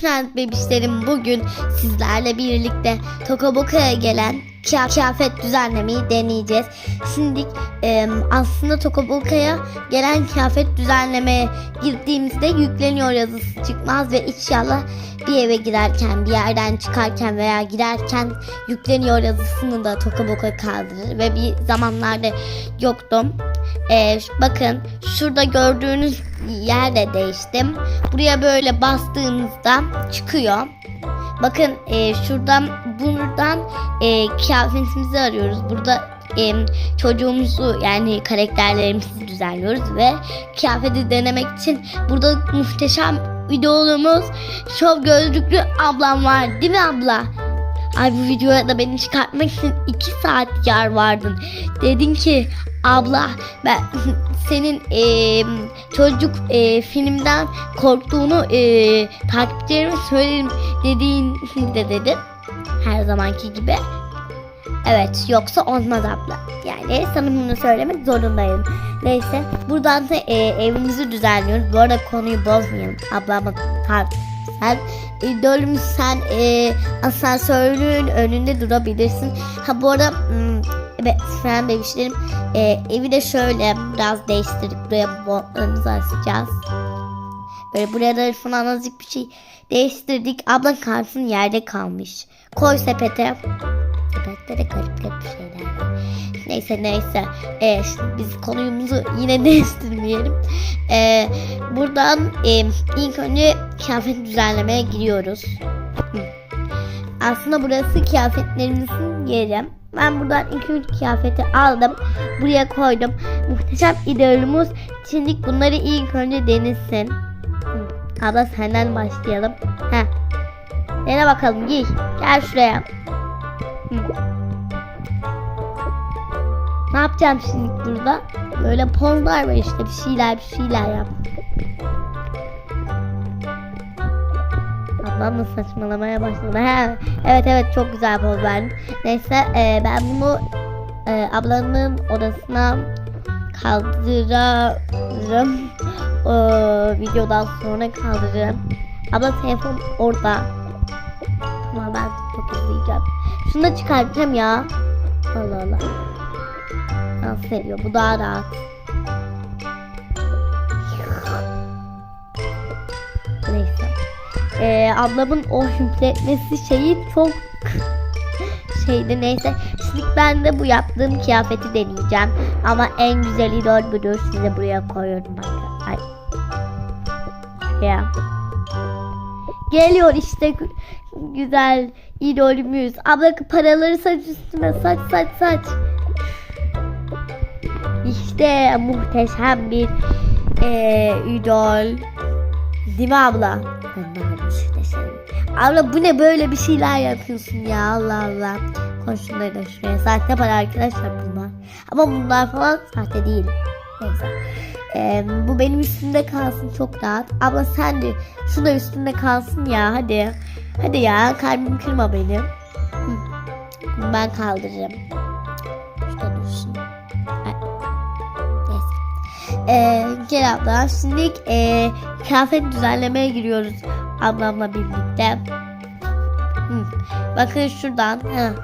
Trend bebişlerim bugün sizlerle birlikte Tokaboka'ya gelen kıya- kıyafet düzenlemeyi deneyeceğiz. Şimdi e, aslında Tokaboka'ya gelen kıyafet düzenlemeye girdiğimizde yükleniyor yazısı çıkmaz ve inşallah bir eve girerken, bir yerden çıkarken veya girerken yükleniyor yazısını da Tokaboka kaldırır ve bir zamanlarda yoktum. Ş- bakın şurada gördüğünüz yerde değiştim. Buraya böyle bastığımızda çıkıyor. Bakın e, şuradan buradan e, kıyafetimizi arıyoruz. Burada e, çocuğumuzu yani karakterlerimizi düzenliyoruz ve kıyafeti denemek için burada muhteşem videomuz şov gözlüklü ablam var değil mi abla? Ay bu videoya da beni çıkartmak için 2 saat yer vardın. Dedin ki abla ben senin eee, çocuk eee, filmden korktuğunu eee takipçilerime söylerim dediğin de dedin. Her zamanki gibi. Evet yoksa olmaz abla. Yani sana bunu söylemek zorundayım. Neyse buradan da eee, evimizi düzenliyoruz. Bu arada konuyu bozmayalım. Ablama tar sen idolümüz sen e, asansörün önünde durabilirsin. Ha bu arada hmm, evet fren bebişlerim e, evi de şöyle biraz değiştirdik. Buraya botlarımızı asacağız. Böyle buraya da falan azıcık bir şey değiştirdik. Abla kartın yerde kalmış. Koy sepete. Sepette de garip garip şeyler var. Neyse neyse. Ee, şimdi biz konumuzu yine değiştirmeyelim. Ee, buradan e, ilk önce kıyafet düzenlemeye giriyoruz. Aslında burası kıyafetlerimizin yeri. Ben buradan iki üç kıyafeti aldım. Buraya koydum. Muhteşem idolümüz. Şimdi bunları ilk önce denesin. Hı. Abla senden başlayalım. Heh. Dene bakalım giy. Gel şuraya. Ne yapacağım şimdi burada? Böyle pozlar var işte bir şeyler bir şeyler yap. Ablam da saçmalamaya başladı. He, evet evet çok güzel poz verdim. Neyse e, ben bunu e, ablamın odasına kaldırırım. O, videodan sonra kaldırırım. Abla telefon orada. Ama ben çok izleyeceğim. Şunu da çıkartacağım ya. Allah Allah. Nasıl seviyor? Bu daha rahat. Neyse. Ee, ablamın o hüpletmesi şeyi çok şeydi neyse. Şimdi ben de bu yaptığım kıyafeti deneyeceğim. Ama en güzel idol budur. Size buraya koyuyorum. Bak. Ay. Ya. Geliyor işte gü- güzel idolümüz. Abla paraları saç üstüne saç saç saç. İşte muhteşem bir eee idol. Değil mi abla? Abla bu ne böyle bir şeyler yapıyorsun ya Allah Allah. Koy şunları da şuraya. Sahte para arkadaşlar bunlar. Ama bunlar falan sahte değil. Neyse. Eee, bu benim üstümde kalsın çok rahat. Abla sen de şu da üstünde kalsın ya hadi. Hadi ya kalbimi kırma benim. Ben kaldırırım. Şurada dursun. Neyse. Ee, gel abla. Şimdi e, kıyafet düzenlemeye giriyoruz ablamla birlikte. Hı. Bakın şuradan. Hı.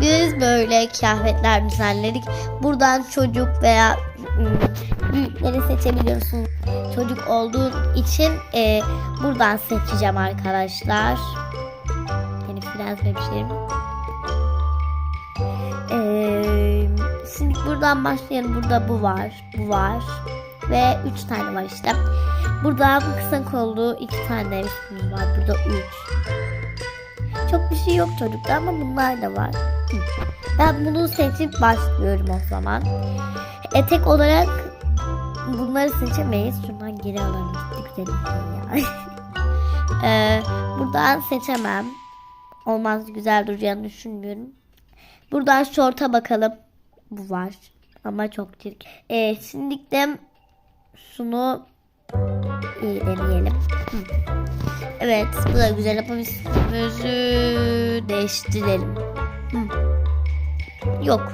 Biz böyle kıyafetler düzenledik. Buradan çocuk veya büyükleri seçebiliyorsun. Çocuk olduğun için e, buradan seçeceğim arkadaşlar. Yeni biraz bebişlerim. Ee, şimdi buradan başlayalım. Burada bu var, bu var ve üç tane var işte. Burada kısa kollu iki tane üstümüz var. Burada üç. Çok bir şey yok çocukta ama bunlar da var. Ben bunu seçip başlıyorum o zaman. Etek olarak bunları seçemeyiz. Şundan geri alalım. Gitti güzel şey ya. Ee, buradan seçemem. Olmaz güzel duracağını düşünmüyorum. Buradan şorta bakalım. Bu var. Ama çok çirkin. Ee, şimdi de şunu iyi deneyelim. Evet bu da güzel üstümüzü değiştirelim. Hı. Yok.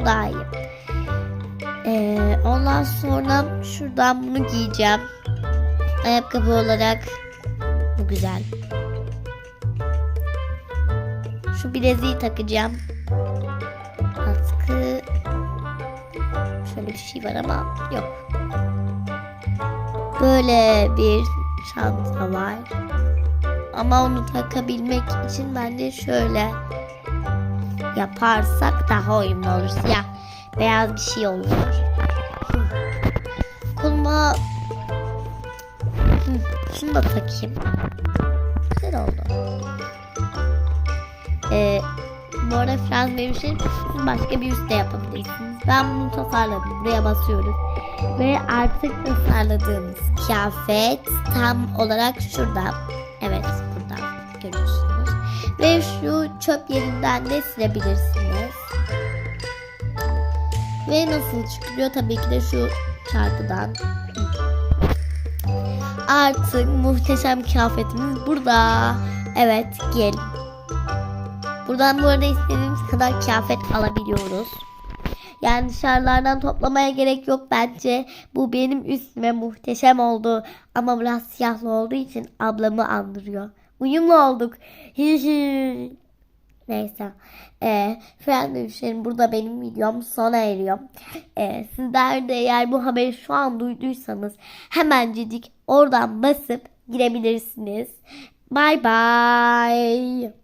Bu daha iyi. Ee, ondan sonra şuradan bunu giyeceğim. Ayakkabı olarak bu güzel. Şu bileziği takacağım. Atkı şöyle bir şey var ama yok. Böyle bir çanta var. Ama onu takabilmek için bence şöyle yaparsak daha uyumlu olur. Siyah beyaz bir şey olur. Hı, şunu da takayım. Güzel oldu. Ee, bu arada Frans siz başka bir üst de yapabilirsiniz. Ben bunu tasarladım. Buraya basıyoruz. Ve artık tasarladığımız kıyafet tam olarak şurada. Evet. Ve şu çöp yerinden de silebilirsiniz. Ve nasıl çıkıyor? Tabii ki de şu çarpıdan. Artık muhteşem kıyafetimiz burada. Evet gel. Buradan bu arada istediğimiz kadar kıyafet alabiliyoruz. Yani dışarılardan toplamaya gerek yok bence. Bu benim üstüme muhteşem oldu. Ama biraz siyahlı olduğu için ablamı andırıyor. Uyumlu olduk. Neyse. Ee, Fren Dövüşler'in burada benim videom sona eriyor. Ee, sizler de eğer bu haberi şu an duyduysanız hemencecik oradan basıp girebilirsiniz. Bye bye.